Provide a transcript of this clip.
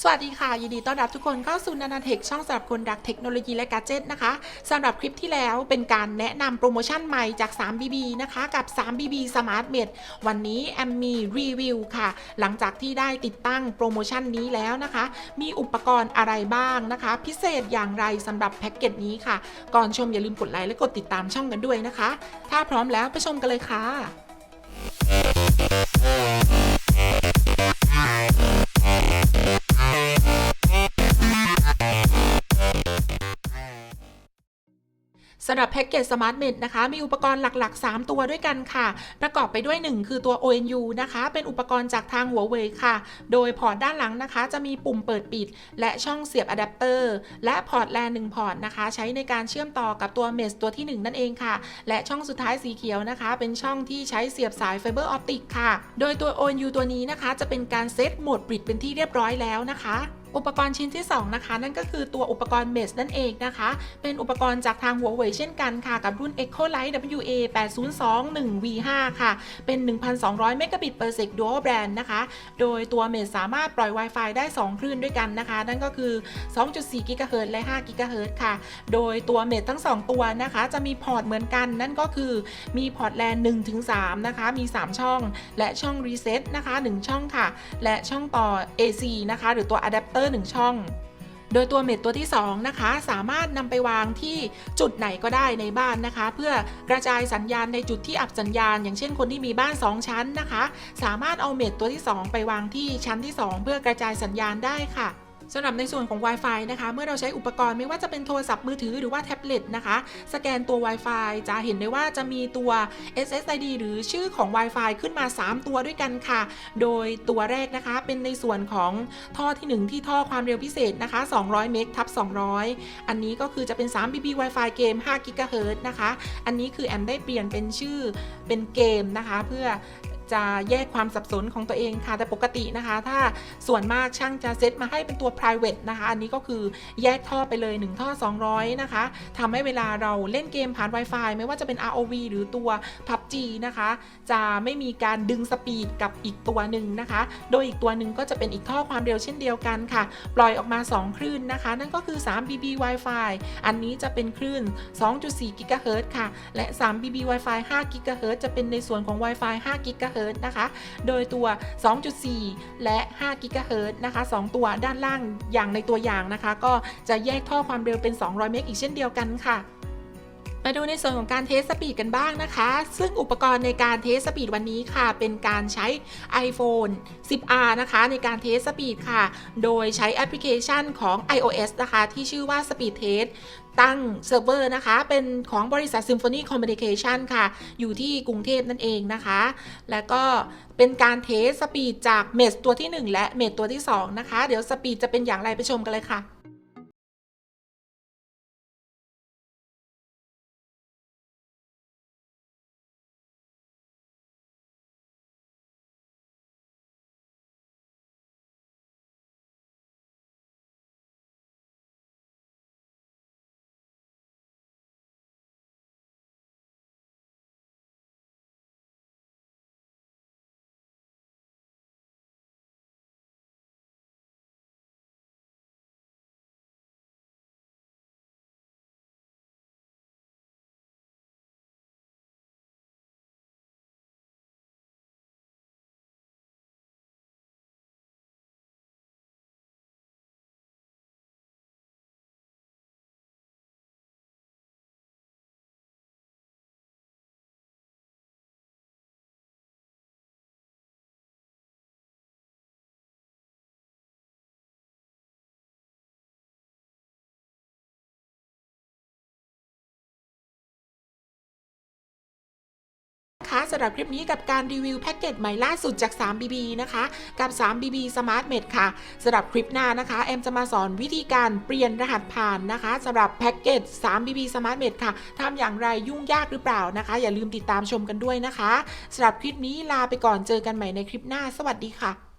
สวัสดีค่ะ ยินดีต้อนรับทุกคนเข้าสู่นานาเทคช่องสำหรับคนรักเทคโนโลยีและกาเจ็ตนะคะสำหรับคลิปที่แล้วเป็นการแนะนำโปรโมชั่นใหม่จาก 3BB นะคะกับ 3BB Smart Med วันนี้แอมมีรีวิวค่ะ หลังจากที่ได้ติดตั้งโปรโมชั่นนี้แล้วนะคะ มีอุปกรณ์อะไรบ้างนะคะ พิเศษอย่างไรสำหรับแพ็กเกจนี้ค่ะ ก่อนชมอย่าลืมกดไลค์และกดติดตามช่องกันด้วยนะคะ ถ้าพร้อมแล้วไปชมกันเลยค่ะ สำหรับแพ็กเกจ Smart Med นะคะ มีอุปกรณ์หลัก ๆ 3 ตัวด้วยกันค่ะ ประกอบไปด้วย 1 คือตัว ONU นะคะ เป็นอุปกรณ์จากทางหัวเว่ยค่ะ โดยพอร์ตด้านหลังนะคะ จะมีปุ่มเปิดปิด และช่องเสียบอะแดปเตอร์และพอร์ตแลน1พอร์ตนะคะ ใช้ในการเชื่อมต่อกับตัว Mesh ตัวที่ 1 นั่นเองค่ะ และช่องสุดท้ายสีเขียวนะคะ เป็นช่องที่ใช้เสียบสายไฟเบอร์ออปติกค่ะ โดยตัว ONU ตัวนี้นะคะ จะเป็นการเซตโหมดปิดเป็นที่เรียบร้อยแล้วนะคะ อุปกรณ์ชิ้นที่ 2 นะคะ นั่นก็คือตัวอุปกรณ์เมสนั่นเองนะคะ เป็นอุปกรณ์จากทางหัวเว่ยเช่นกันค่ะ กับรุ่น Echo Light WA 8021 V5 ค่ะ เป็น 1,200เมกะบิต per sec dual band นะคะ โดยตัวเมสสามารถปล่อย Wi-Fi ได้ 2 คลื่นด้วยกันนะคะ นั่นก็คือ 2.4 GHz และ 5 GHz ค่ะ โดยตัวเมสทั้ง 2 ตัวนะคะ จะมีพอร์ตเหมือนกัน นั่นก็คือมีพอร์ตแลน1-3 นะคะ มี 3 ช่อง และช่อง reset นะคะ 1 ช่องค่ะ และช่องต่อ AC นะคะ หรือตัวอะแดอร์ 1 ช่อง โดยตัวเม็ดตัวที่ 2 นะคะ สามารถนำไปวางที่จุดไหนก็ได้ในบ้านนะคะ เพื่อกระจายสัญญาณในจุดที่อับสัญญาณ อย่างเช่นคนที่มีบ้าน 2 ชั้นนะคะ สามารถเอาเม็ดตัวที่ 2 ไปวางที่ชั้นที่ 2 เพื่อกระจายสัญญาณได้ค่ะ สำหรับในส่วนของ Wi-Fi นะคะ เมื่อเราใช้อุปกรณ์ไม่ว่าจะเป็นโทรศัพท์มือถือหรือว่าแท็บเล็ตนะคะ สแกนตัว Wi-Fi จะเห็นได้ว่าจะมีตัว SSID หรือชื่อของ Wi-Fi ขึ้นมา 3 ตัวด้วยกันค่ะ โดยตัวแรกนะคะ เป็นในส่วนของท่อที่ 1 ที่ท่อความเร็วพิเศษนะคะ 200 เมกทับ 200 อันนี้ก็คือจะเป็น 3BB Wi-Fi เกม5 GHz นะคะ อันนี้คือแอมได้เปลี่ยนเป็นชื่อเป็นเกมนะคะ เพื่อ จะแยกความสับสนของตัวเองค่ะ แต่ปกตินะคะ ถ้าส่วนมากช่างจะเซตมาให้เป็นตัว private นะคะ อันนี้ก็คือแยกท่อไปเลย 1 ท่อ 200 นะคะทำให้เวลาเราเล่นเกมผ่าน Wi-Fi ไม่ว่าจะเป็น ROV หรือตัว PUBG นะคะ จะไม่มีการดึงสปีดกับอีกตัวหนึ่งนะคะ โดยอีกตัวหนึ่งก็จะเป็นอีกท่อความเร็วเช่นเดียวกันค่ะ ปล่อยออกมา 2 คลื่นนะคะ นั่นก็คือ 3BB Wi-Fi อันนี้จะเป็นคลื่น 2.4 GHz ค่ะ และ 3BB Wi-Fi 5 GHz จะเป็นในส่วนของ Wi-Fi 5 GHz นะคะ โดยตัว 2.4 และ 5 GHz นะคะ 2 ตัวด้านล่างอย่างในตัวอย่างนะคะ ก็จะแยกท่อความเร็วเป็น 200 เมกอีกเช่นเดียวกันค่ะ มาดูในส่วนของการเทสสปีดกันบ้างนะคะ ซึ่งอุปกรณ์ในการเทสสปีดวันนี้ค่ะ เป็นการใช้ iPhone 10R นะคะ ในการเทสสปีดค่ะ โดยใช้แอปพลิเคชันของ iOS นะคะ ที่ชื่อว่า Speed Test ตั้งเซิร์ฟเวอร์นะคะ เป็นของบริษัท Symphony Communication ค่ะ อยู่ที่กรุงเทพนั่นเองนะคะ แล้วก็เป็นการเทสสปีดจากเมสตัวที่ 1 และเมสตัวที่ 2 นะคะ เดี๋ยวสปีดจะเป็นอย่างไรไปชมกันเลยค่ะ นะคะสำหรับคลิปนี้กับการรีวิวแพ็กเกจใหม่ล่าสุดจาก 3BB นะคะ กับ 3BB Smart Med ค่ะสำหรับคลิปหน้านะคะแอมจะมาสอนวิธีการเปลี่ยนรหัสผ่านนะคะสำหรับแพ็กเกจ 3BB Smart Med ค่ะทำอย่างไรยุ่งยากหรือเปล่านะคะ อย่าลืมติดตามชมกันด้วยนะคะสำหรับคลิปนี้ลาไปก่อนเจอกันใหม่ในคลิปหน้า สวัสดีค่ะ